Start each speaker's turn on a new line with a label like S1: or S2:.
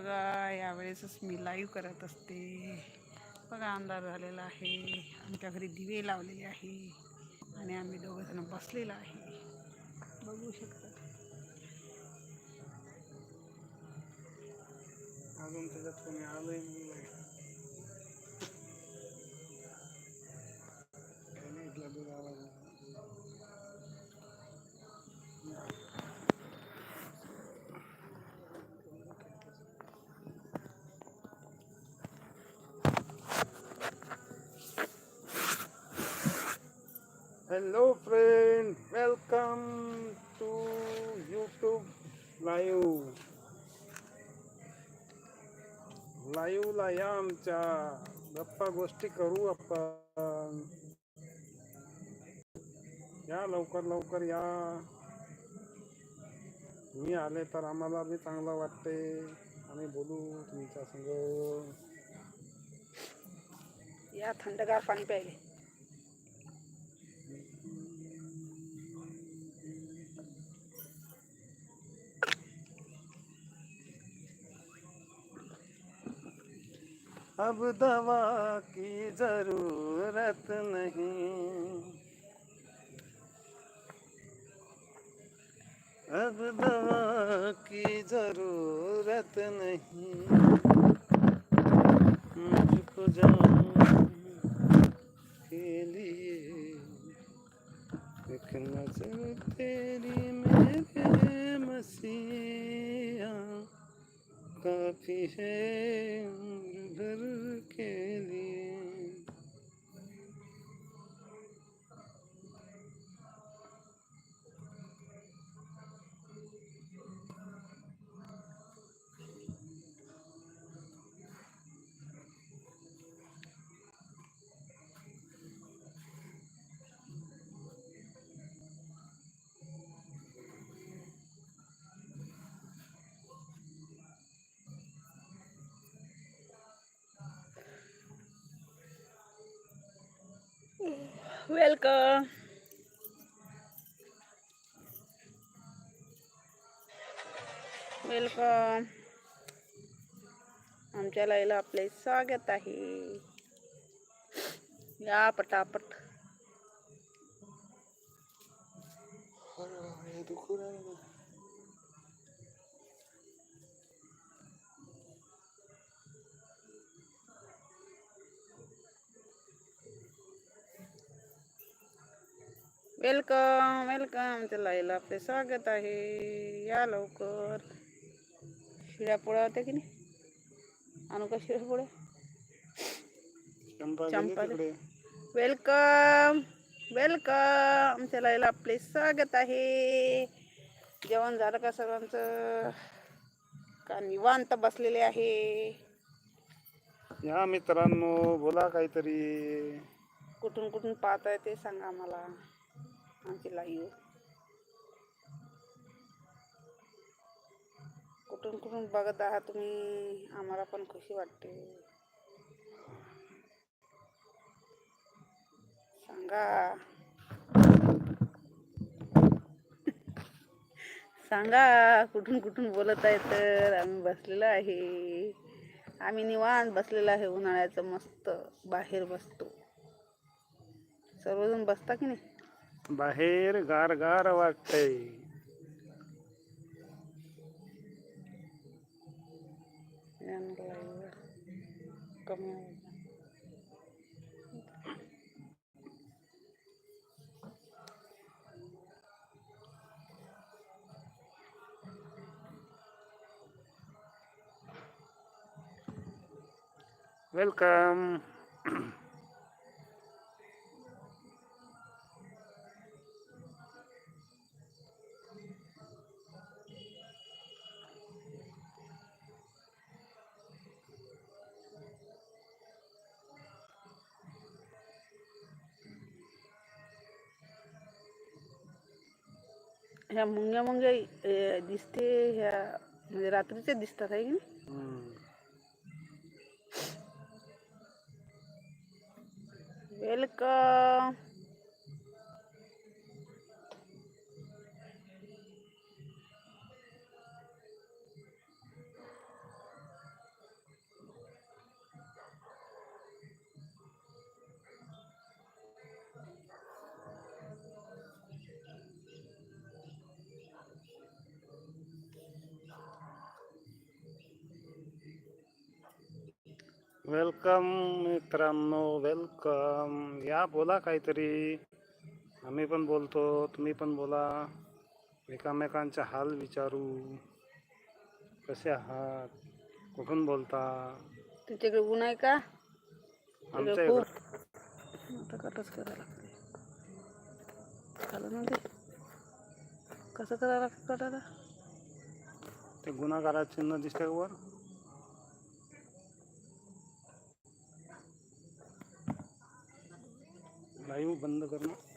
S1: बघा यावेळेसच मी लाईव्ह करत असते. बघा अंधार झालेला आहे. आमच्या घरी दिवे लावलेले आहे. आणि आम्ही दोघं जण आहे. बघू शकता.
S2: अजून त्याच्यात कोणी आलंय hello friend welcome to YouTube live लाईव्हला या आमच्या. गप्पा गोष्टी करू आपण. या लवकर लवकर या. मी आले तर आम्हाला बी चांगलं वाटते. आम्ही बोलू तुमच्या संग.
S1: या थंडगार पाणी प्यायले.
S2: अब दवा की ज़रूरत नहीं। अब दवा की ज़रूरत नहीं। मुझको जान के लिए एक नज़र तेरी मेरे मसीहा काफ़ी है। उम्र भर के लिए
S1: वेलकम वेलकम आमच्या लाईला आपले स्वागत आहे. या पटापट.
S2: दुखू
S1: वेलकम वेलकम आमच्या लाईला आपले स्वागत आहे. या लवकर. शिळ्या पोळ्या होत्या की नाही? आणू का शिळ्या पोळ्या
S2: चंपा
S1: वेलकम वेलकम आमच्या लाईला आपले स्वागत आहे. जेवण झालं का सर्वांचं? का निवांत बसलेले आहे.
S2: या मित्रांनो बोला काहीतरी.
S1: कुठून कुठून पाहताय ते सांगा आम्हाला. आमची लाईव्ह कुठून कुठून बघत आहात तुम्ही? आम्हाला पण खुशी वाटते. सांगा. सांगा कुठून कुठून बोलत आहे तर? आम्ही बसलेलो आहे. आम्ही निवांत बसलेलो आहे उन्हाळ्याचं मस्त बाहेर बसतो. सर्वजण बसता की नाही?
S2: बाहेर गार गार वाटतंय. वेलकम
S1: ह्या मुंग्या मुंग्या अं, दिसते ह्या म्हणजे रात्रीच्या दिसतात आहे की नाही. वेलकम
S2: वेलकम मित्रांनो वेलकम. या बोला काहीतरी. आम्ही पण बोलतो तुम्ही पण बोला. एकामेकांचे हाल विचारू. कसे आहात? कुठून बोलता?
S1: तुमच्याकडे ऊन आहे का?
S2: आमच्या इकडं.
S1: आता कटच करायला लागते. झालं ना ते? कसं करायला लागतं कटाला?
S2: ते गुन्हागारात चिन्ह दिसते का वर. लाईव्ह बंद करणं.